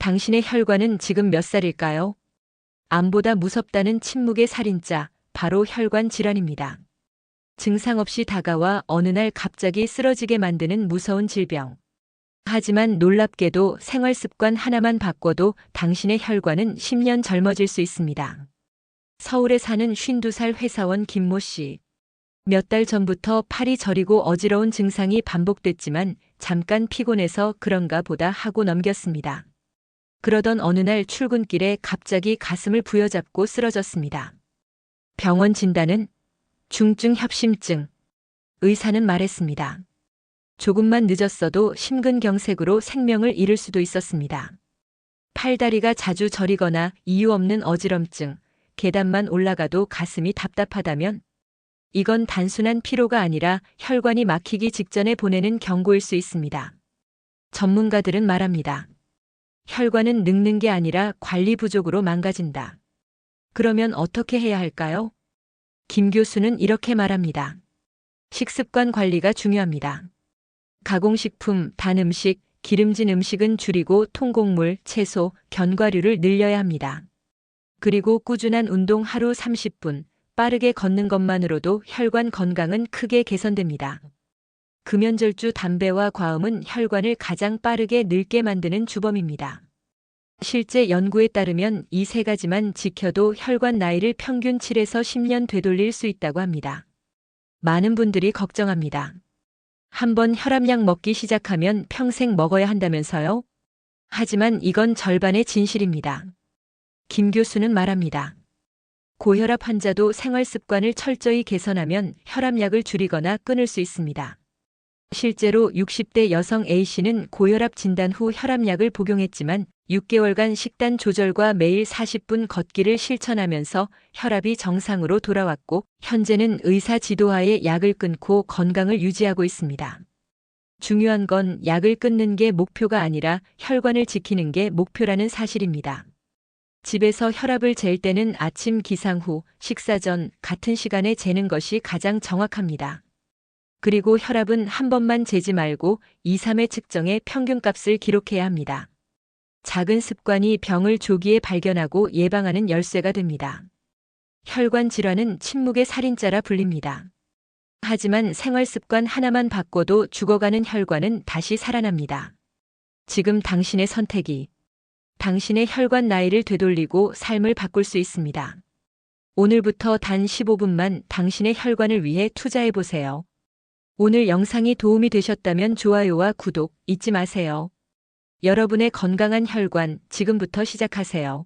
당신의 혈관은 지금 몇 살일까요? 암보다 무섭다는 침묵의 살인자, 바로 혈관 질환입니다. 증상 없이 다가와 어느 날 갑자기 쓰러지게 만드는 무서운 질병. 하지만 놀랍게도 생활 습관 하나만 바꿔도 당신의 혈관은 10년 젊어질 수 있습니다. 서울에 사는 52살 회사원 김모 씨. 몇 달 전부터 팔이 저리고 어지러운 증상이 반복됐지만 잠깐 피곤해서 그런가 보다 하고 넘겼습니다. 그러던 어느 날 출근길에 갑자기 가슴을 부여잡고 쓰러졌습니다. 병원 진단은 중증 협심증. 의사는 말했습니다. 조금만 늦었어도 심근경색으로 생명을 잃을 수도 있었습니다. 팔다리가 자주 저리거나 이유 없는 어지럼증, 계단만 올라가도 가슴이 답답하다면 이건 단순한 피로가 아니라 혈관이 막히기 직전에 보내는 경고일 수 있습니다. 전문가들은 말합니다. 혈관은 늙는 게 아니라 관리 부족으로 망가진다. 그러면 어떻게 해야 할까요? 김 교수는 이렇게 말합니다. 식습관 관리가 중요합니다. 가공식품, 단 음식, 기름진 음식은 줄이고 통곡물, 채소, 견과류를 늘려야 합니다. 그리고 꾸준한 운동 하루 30분, 빠르게 걷는 것만으로도 혈관 건강은 크게 개선됩니다. 금연절주 담배와 과음은 혈관을 가장 빠르게 늙게 만드는 주범입니다. 실제 연구에 따르면 이 세 가지만 지켜도 혈관 나이를 평균 7에서 10년 되돌릴 수 있다고 합니다. 많은 분들이 걱정합니다. 한번 혈압약 먹기 시작하면 평생 먹어야 한다면서요? 하지만 이건 절반의 진실입니다. 김 교수는 말합니다. 고혈압 환자도 생활 습관을 철저히 개선하면 혈압약을 줄이거나 끊을 수 있습니다. 실제로 60대 여성 A씨는 고혈압 진단 후 혈압약을 복용했지만 6개월간 식단 조절과 매일 40분 걷기를 실천하면서 혈압이 정상으로 돌아왔고 현재는 의사 지도하에 약을 끊고 건강을 유지하고 있습니다. 중요한 건 약을 끊는 게 목표가 아니라 혈관을 지키는 게 목표라는 사실입니다. 집에서 혈압을 잴 때는 아침 기상 후, 식사 전 같은 시간에 재는 것이 가장 정확합니다. 그리고 혈압은 한 번만 재지 말고 2, 3회 측정해 평균값을 기록해야 합니다. 작은 습관이 병을 조기에 발견하고 예방하는 열쇠가 됩니다. 혈관 질환은 침묵의 살인자라 불립니다. 하지만 생활 습관 하나만 바꿔도 죽어가는 혈관은 다시 살아납니다. 지금 당신의 선택이 당신의 혈관 나이를 되돌리고 삶을 바꿀 수 있습니다. 오늘부터 단 15분만 당신의 혈관을 위해 투자해 보세요. 오늘 영상이 도움이 되셨다면 좋아요와 구독 잊지 마세요. 여러분의 건강한 혈관 지금부터 시작하세요.